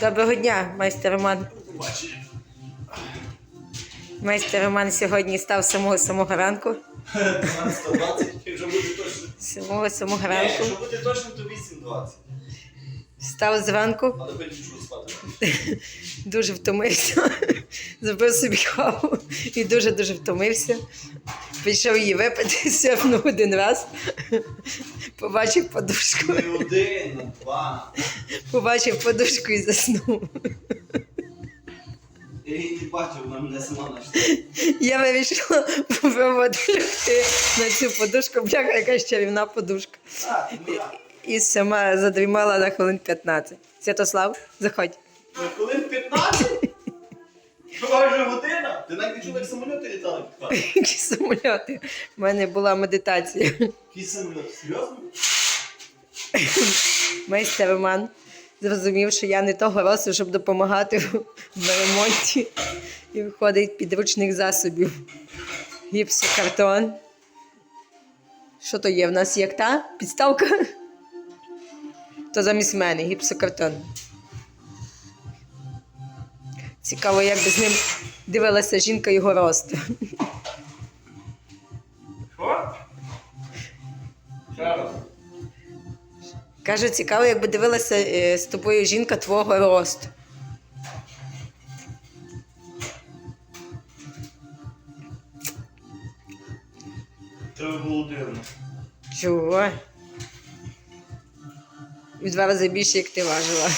Доброго дня, майстер Роман. Майстер Роман сьогодні став самого самого ранку. 12-20, якщо буде точно. Самого самого Ні, ранку. якщо буде точно, то 8-20. Став зранку, Але спати. дуже втомився. Зробив собі каву і дуже-дуже втомився. Пішов її випити, сьорнув один раз. Побачив подушку. Не один, а два. Побачив подушку і заснув. Я її не бачив, вона мене сама знайшла. Я вирішила попробувати лягти на цю подушку, бляха, якась чарівна подушка. А, моя. І сама задрімала на хвилин 15. Святослав, заходь. Ну, Хвилин 15? Що вже година? Ти навіть не чув, як самоліти літали під хатою? Які самольоти. У мене була медитація. Який самоліт? Серйозно? Майстер Роман зрозумів, що я не того росту, щоб допомагати в ремонті. І виходить підручних засобів. Гіпсокартон. Що то є? В нас як та підставка? То замість мене гіпсокартон. Цікаво, як би з ним дивилася жінка його росту. Що? Каже, цікаво, якби дивилася е, з тобою жінка твого росту. Треба було дивно. Чого? В два рази більше, як ти важила.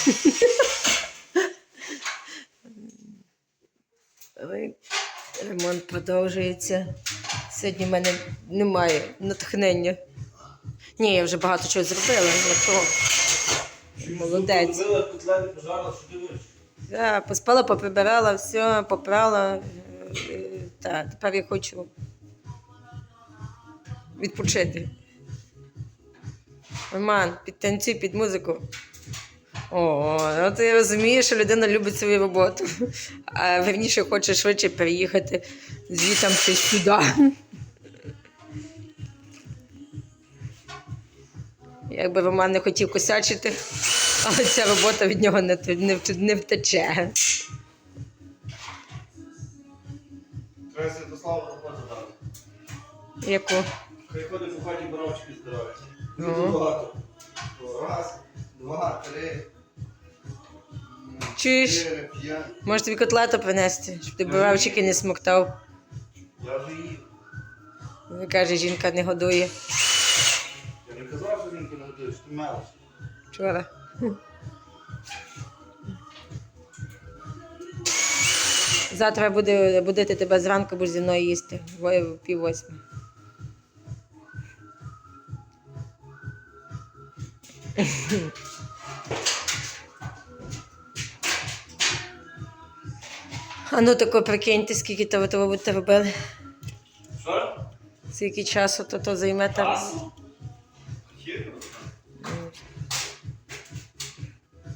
Ремонт продовжується. Сьогодні в мене немає натхнення. Ні, я вже багато чого зробила. ну то Молодець. Да, поспала, поприбирала, все, попрала. Е, Та, тепер я хочу відпочити. Роман, підтанцюй під музику. О, ну ти розумієш, що людина любить свою роботу. А верніше хоче швидше переїхати звітом чи сюди. Якби Роман не хотів косячити, але ця робота від нього не, не, не втече. Треба Святославу роботу дати. Яку? Хай ходить по хаті барочки здорові. Ну. Дуже багато. Раз, два, три, Чуєш? Може тобі котлету принести, щоб ти буравчики не смоктав. Я вже їв. Каже, жінка не годує. Я не казав, що жінки не годуєш, ти мелиш. Вчора. Завтра буде будити тебе зранку, будеш зі мною їсти. Пів восьми. А ну тако прикиньте, скільки того того будете робили. Що? Скільки часу то, то займе там.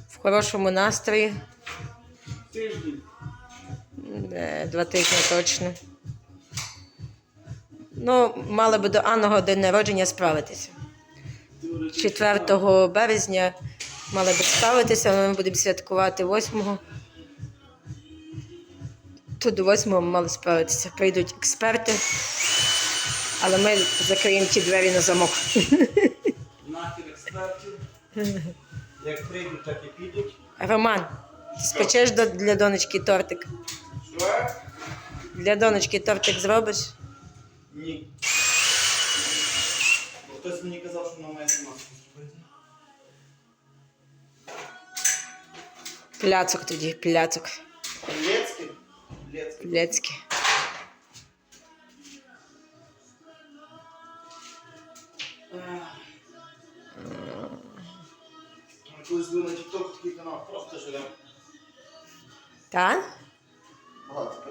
В хорошому настрої. Тиждень. Е, Два тижні точно. Ну, мали би до Анного день народження справитися. 4 березня мали би справитися, але ми будемо святкувати 8-го. То до 8-го ми мали справитися. Прийдуть експерти, але ми закриємо ті двері на замок. Нахер експертів. Як прийдуть, так і підуть. Роман, ти спечеш для донечки тортик? Що? Для донечки тортик зробиш? Ні. Бо хтось мені казав, що вона має сама зробити. Пляцок тоді, пляцок. Лецький? Пляцьки. Колись були на TikTok такий канал, просто живемо. Так? Багато